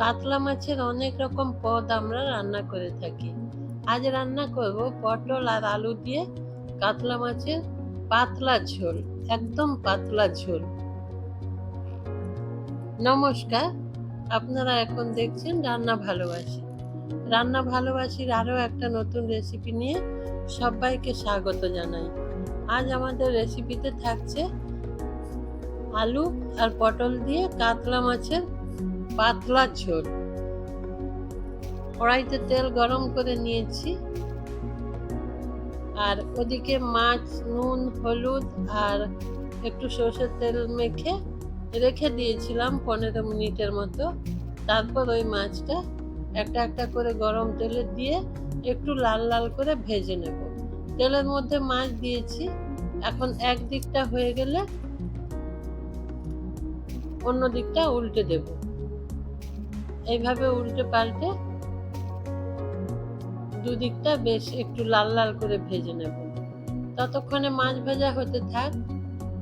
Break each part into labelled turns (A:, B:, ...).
A: কাতলা মাছের অনেক রকম পদ আমরা রান্না করে থাকি। আজ রান্না করব পটল আর আলু দিয়ে কাতলা মাছের পাতলা ঝোল, একদম পাতলা ঝোল। নমস্কার, আপনারা এখন দেখছেন রান্না ভালোবাসি। রান্না ভালোবাসির আরও একটা নতুন রেসিপি নিয়ে সবাইকে স্বাগত জানাই। আজ আমাদের রেসিপিতে থাকছে আলু আর পটল দিয়ে কাতলা মাছের পাতলা ঝোল। কড়াইতে তেল গরম করে নিয়েছি। আর ওদিকে মাছ, নুন, হলুদ আর একটু সর্ষের তেল মেখে রেখে দিয়েছিলাম পনেরো মিনিটের মতো। তারপর ওই মাছটা একটা একটা করে গরম তেলে দিয়ে একটু লাল লাল করে ভেজে নেব। তেলের মধ্যে মাছ দিয়েছি। এখন এক দিকটা হয়ে গেলে অন্য দিকটা উল্টে দেব। এইভাবে উল্টে পাল্টে দুদিকটা বেশ একটু লাল লাল করে ভেজে নেব। ততক্ষণে মাছ ভাজা হতে থাক।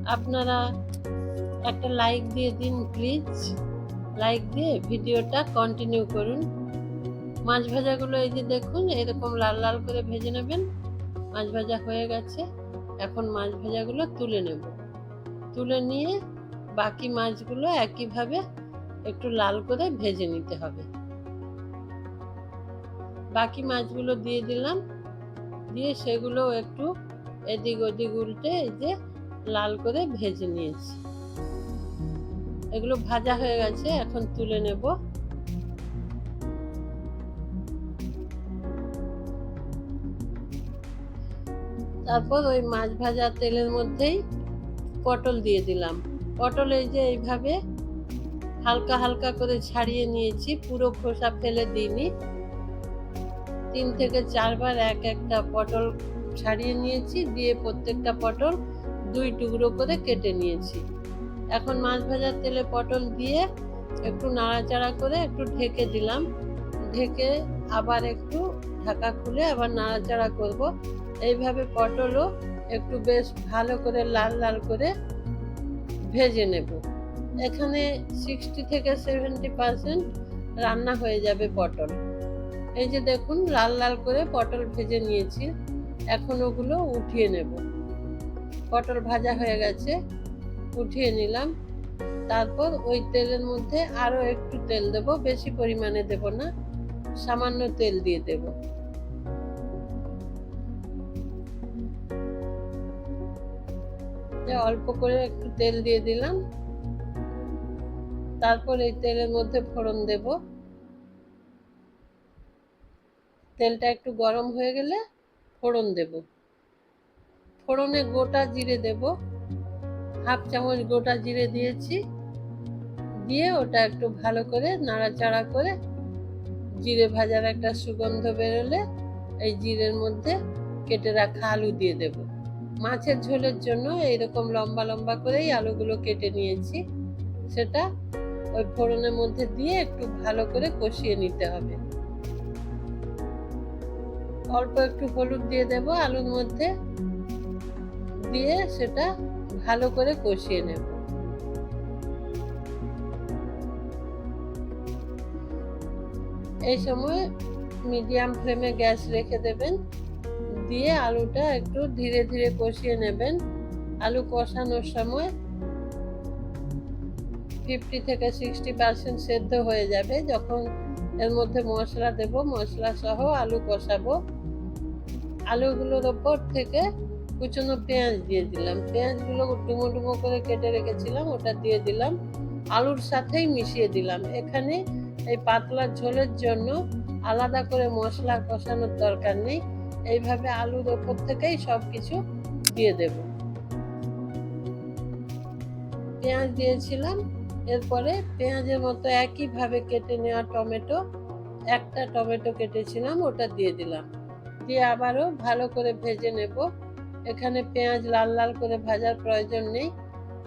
A: আপনারা একটা লাইক দিয়ে দিন, প্লিজ। লাইক দিয়ে ভিডিওটা কন্টিনিউ করুন। মাছ ভাজাগুলো এই যে দেখুন, এরকম লাল লাল করে ভেজে নেবেন। মাছ ভাজা হয়ে গেছে। এখন মাছ ভাজাগুলো তুলে নেব। তুলে নিয়ে বাকি মাছগুলো একইভাবে একটু লাল করে ভেজে নিতে হবে। বাকি মাছগুলো দিয়ে দিলাম। দিয়ে সেগুলো একটু এদিক ওদিক উল্টে এই যে লাল করে ভেজে নিয়েছি। এগুলো ভাজা হয়ে গেছে, এখন তুলে নেব। তারপর ওই মাছ ভাজা তেলের মধ্যেই পটল দিয়ে দিলাম। পটল এই যে এইভাবে হালকা হালকা করে ছাড়িয়ে নিয়েছি, পুরো খোসা ফেলে দিইনি। তিন থেকে চারবার এক একটা পটল ছাড়িয়ে নিয়েছি, দিয়ে প্রত্যেকটা পটল দুই টুকরো করে কেটে নিয়েছি। এখন মাছ ভাজার তেলে পটল দিয়ে একটু নাড়াচাড়া করে একটু ঢেকে দিলাম। ঢেকে আবার একটু ঢাকা খুলে আবার নাড়াচাড়া করব। এইভাবে পটলও একটু বেশ ভালো করে লাল লাল করে ভেজে নেব। এখানে সিক্সটি থেকে সেভেন্টি পার্সেন্ট রান্না হয়ে যাবে পটল। এই যে দেখুন, লাল লাল করে পটল ভেজে নিয়েছি। এখন ওগুলো উঠিয়ে নেব। পটল ভাজা হয়ে গেছে, উঠিয়ে নিলাম। তারপর ওই তেলের মধ্যে আরও একটু তেল দেব, বেশি পরিমাণে দেব না, সামান্য তেল দিয়ে দেব। অল্প করে একটু তেল দিয়ে দিলাম তারপর এই তেলের মধ্যে ফোড়ন দেব। তেলটা একটু গরম হয়ে গেলে ফোড়ন দেব। ফোড়নে গোটা জিরে দেব। হাফ চামচ গোটা জিরে দিয়েছি। দিয়ে ওটা একটু ভালো করে নাড়াচাড়া করে জিরে ভাজার একটা সুগন্ধ বেরোলে এই জিরের মধ্যে কেটে রাখা আলু দিয়ে দেব। মাছের ঝোলের জন্য এইরকম লম্বা লম্বা করেই আলুগুলো কেটে নিয়েছি। সেটা ওই ফোড়নের মধ্যে দিয়ে একটু ভালো করে কষিয়ে নিতে হবে। অল্প একটু হলুদ দিয়ে দেব, আলুর মধ্যে দিয়ে সেটা ভালো করে কষিয়ে নেব। এই সময় মিডিয়াম ফ্লেমে গ্যাস রেখে দেবেন, দিয়ে আলুটা একটু ধীরে ধীরে কষিয়ে নেবেন। আলু কষানোর সময় ফিফটি থেকে সিক্সটি পার্সেন্ট সেদ্ধ হয়ে যাবে। যখন এর মধ্যে মশলা দেব, মশলা সহ আলু কষাবো। আলুগুলোর ওপর থেকে কুচনো পেঁয়াজ দিয়ে দিলাম। পেঁয়াজগুলো ডুমো ডুমো করে কেটে রেখেছিলাম, ওটা দিয়ে দিলাম। আলুর সাথেই মিশিয়ে দিলাম। এখানে এই পাতলা ঝোলের জন্য আলাদা করে মশলা কষানোর দরকার নেই। এইভাবে আলুর ওপর থেকেই সব কিছু দিয়ে দেব। পেঁয়াজ দিয়েছিলাম এরপরে পেঁয়াজের মতো একইভাবে কেটে নেওয়া টমেটো, একটা টমেটো কেটেছিলাম, ওটা দিয়ে দিলাম। দিয়ে আবারও ভালো করে ভেজে নেব। এখানে পেঁয়াজ লাল লাল করে ভাজার প্রয়োজন নেই।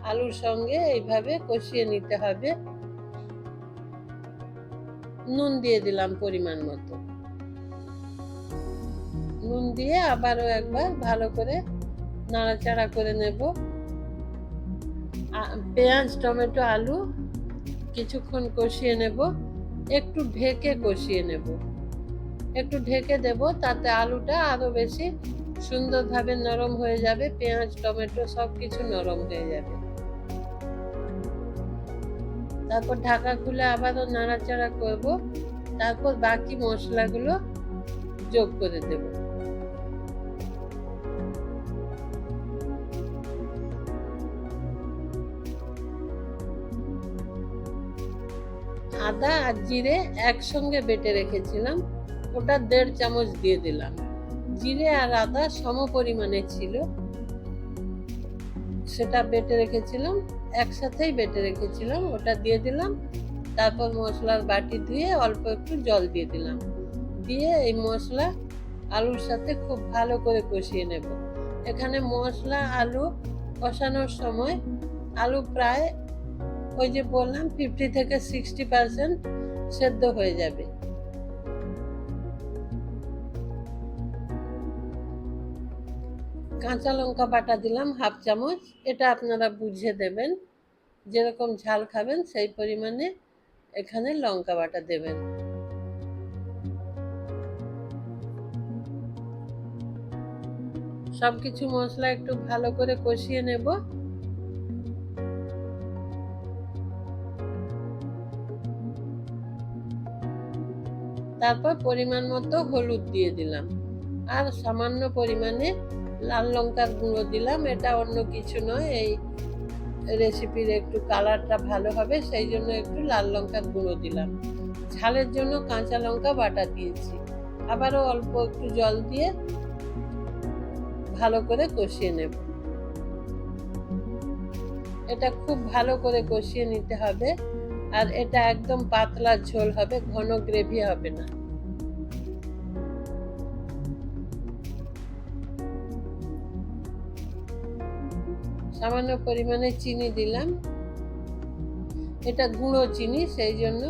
A: আলুর সঙ্গে এইভাবে কষিয়ে নিতে হবে। নুন দিয়ে দিলাম পরিমাণ মতো। নুন দিয়ে আবারও একবার ভালো করে নাড়াচাড়া করে নেব। পেঁয়াজ, টমেটো, আলু কিছুক্ষণ কষিয়ে নেব। একটু ঢেকে কষিয়ে নেব। একটু ঢেকে দেব, তাতে আলুটা আরও বেশি সুন্দরভাবে নরম হয়ে যাবে, পেঁয়াজ, টমেটো সব কিছু নরম হয়ে যাবে। তারপর ঢাকা খুলে আবারও নাড়াচাড়া করব। তারপর বাকি মশলাগুলো যোগ করে দেব। আদা আর জিরে একসঙ্গে বেটে রেখেছিলাম। ওটা দেড় চামচ দিয়ে দিলাম। জিরে আর আদা সম পরিমাণে ছিল। সেটা বেটে রেখেছিলাম। একসাথেই বেটে রেখেছিলাম। ওটা দিয়ে দিলাম। তারপর মশলার বাটি ধুয়ে অল্প একটু জল দিয়ে দিলাম। দিয়ে এই মশলা আলুর সাথে খুব ভালো করে কষিয়ে নেব। এখানে মশলা আলু কষানোর সময় আলু প্রায় ওই যে বললাম ফিফটি থেকে সিক্সটি পার্সেন্ট সেদ্ধ হয়ে যাবে। কাঁচা লঙ্কা বাটা দিলাম, হাফ চামচ। এটা আপনারা বুঝে দেবেন, যেরকম ঝাল খাবেন সেই পরিমাণে এখানে লঙ্কা বাটা দেবেন। সব কিছু মশলা একটু ভালো করে কষিয়ে নেব। তারপর পরিমাণ মতো হলুদ দিয়ে দিলাম। আর সামান্য পরিমাণে লাল লঙ্কার গুঁড়ো দিলাম। এটা অন্য কিছু নয়, এই রেসিপির একটু কালারটা ভালো হবে, সেই জন্য একটু লাল লঙ্কার গুঁড়ো দিলাম। ঝালের জন্য কাঁচা লঙ্কা বাটা দিয়েছি। আবারও অল্প একটু জল দিয়ে ভালো করে কষিয়ে নেব। এটা খুব ভালো করে কষিয়ে নিতে হবে। আর এটা একদম পাতলা ঝোল হবে, ঘন গ্রেভি হবে না। সামান্য পরিমাণে চিনি দিলাম। এটা গুঁড়ো চিনি, সেই জন্য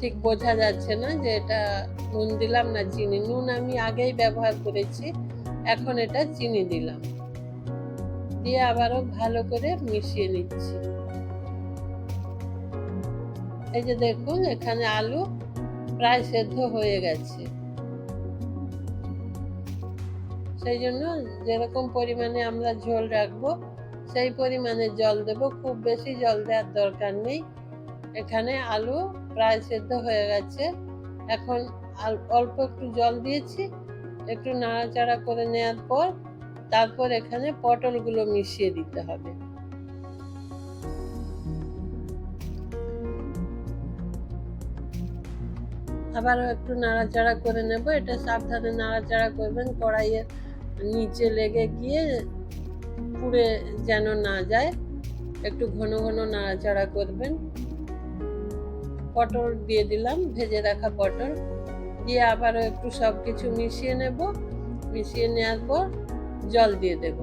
A: ঠিক বোঝা যাচ্ছে না যে এটা নুন দিলাম না চিনি। নুন আমি আগেই ব্যবহার করেছি, এখন এটা চিনি দিলাম। দিয়ে আবারও ভালো করে মিশিয়ে নিচ্ছি। এই যে দেখুন, এখানে আলু প্রায় সেদ্ধ হয়ে গেছে। সেই জন্য যেরকম পরিমাণে আমরা ঝোল রাখব, সেই পরিমাণে জল দেব। খুব বেশি জল দেওয়ার দরকার নেই। এখানে আলু প্রায় সেদ্ধ হয়ে গেছে। এখন অল্প একটু জল দিয়েছি। একটু নাড়াচাড়া করে নেওয়ার পর তারপর এখানে পটলগুলো মিশিয়ে দিতে হবে। আবারও একটু নাড়াচাড়া করে নেব, এটা সাবধানে নাড়াচাড়া করবেন কড়াইয়ের নিচে লেগে গিয়ে পুড়ে যেন না যায়, একটু ঘন ঘন নাড়াচাড়া করবেন। পটল দিয়ে দিলাম, ভেজে রাখা পটল। দিয়ে আবারও একটু সব কিছু মিশিয়ে নেব, মিশিয়ে নেওয়ার পর জল দিয়ে দেব।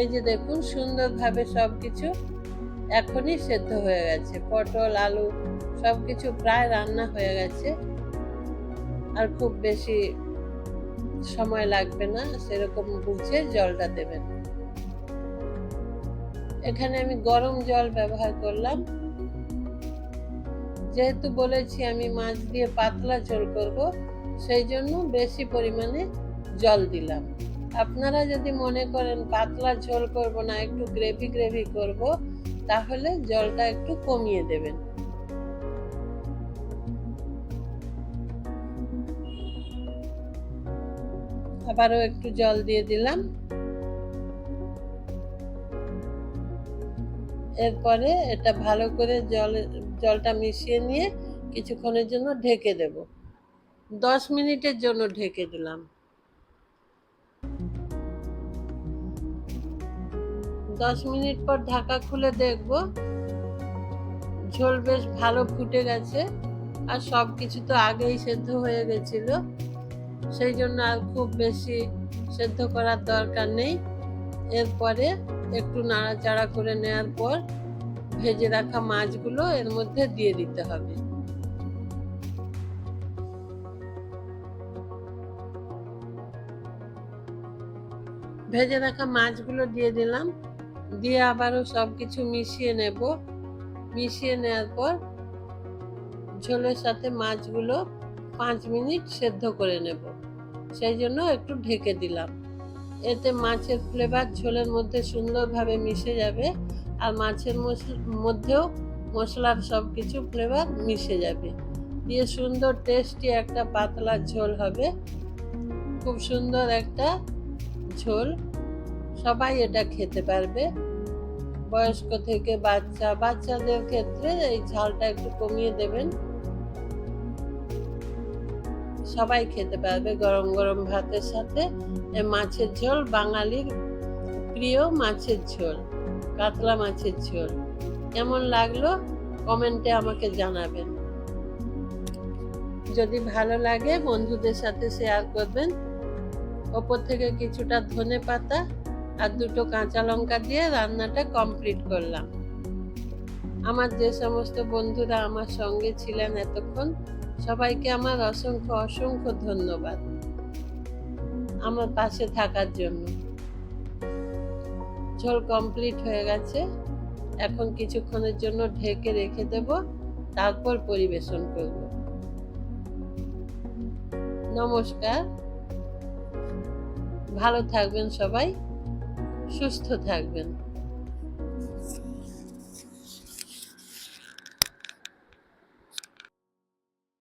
A: এই যে দেখুন, সুন্দরভাবে সব কিছু এখনই সেদ্ধ হয়ে গেছে। পটল, আলু সব কিছু প্রায় রান্না হয়ে গেছে। আর খুব বেশি সময় লাগবে না, সেরকম বুঝে জলটা দেবেন। এখানে আমি গরম জল ব্যবহার করলাম। যেহেতু বলেছি আমি মাছ দিয়ে পাতলা ঝোল করব, সেই জন্য বেশি পরিমাণে জল দিলাম। আপনারা যদি মনে করেন পাতলা ঝোল করব না, একটু গ্রেভি গ্রেভি করব, তাহলে জলটা একটু কমিয়ে দেবেন। আবারও একটু জল দিয়ে দিলাম। এরপরে এটা ভালো করে জল, জলটা মিশিয়ে নিয়ে কিছুক্ষণের জন্য ঢেকে দেব। দশ মিনিটের জন্য ঢেকে দিলাম। দশ মিনিট পর ঢাকা খুলে দেখব। ঝোল বেশ ভালো ফুটে গেছে। আর সব কিছু তো আগেই সেদ্ধ হয়ে গেছিল। সেই জন্য আর খুব বেশি সেদ্ধ করার দরকার নেই। এরপরে একটু নাড়াচাড়া করে নেওয়ার পর ভেজে রাখা মাছগুলো এর মধ্যে দিয়ে দিতে হবে। ভেজে রাখা মাছগুলো দিয়ে দিলাম। দিয়ে আবারও সব কিছু মিশিয়ে নেব। মিশিয়ে নেওয়ার পর ঝোলের সাথে মাছগুলো পাঁচ মিনিট সেদ্ধ করে নেব। সেই জন্য একটু ঢেকে দিলাম। এতে মাছের ফ্লেভার ঝোলের মধ্যে সুন্দরভাবে মিশে যাবে আর মাছের মধ্যেও মশলার সব কিছু ফ্লেভার মিশে যাবে। দিয়ে সুন্দর টেস্টি একটা পাতলা ঝোল হবে। খুব সুন্দর একটা ঝোল। সবাই এটা খেতে পারবে। বয়স্ক থেকে বাচ্চা, বাচ্চাদের ক্ষেত্রে এই ঝালটা একটু কমিয়ে দেবেন। সবাই খেতে পারবে গরম গরম ভাতের সাথে। মাছের ঝোল, বাঙালির প্রিয় মাছের ঝোল, কাতলা মাছের ঝোল। কেমন লাগল? কমেন্টে আমাকে জানাবেন। যদি ভালো লাগে, বন্ধুদের সাথে শেয়ার করবেন। ওপর থেকে কিছুটা ধনে পাতা আর দুটো কাঁচা লঙ্কা দিয়ে রান্নাটা কমপ্লিট করলাম। আমার যে সমস্ত বন্ধুরা আমার সঙ্গে ছিলেন এতক্ষণ সবাইকে আমার অসংখ্য অসংখ্য ধন্যবাদ আমার পাশে থাকার জন্য। ঝোল কমপ্লিট হয়ে গেছে। এখন কিছুক্ষণের জন্য ঢেকে রেখে দেব, তারপর পরিবেশন করব। নমস্কার। ভালো থাকবেন সবাই, সুস্থ থাকবেন।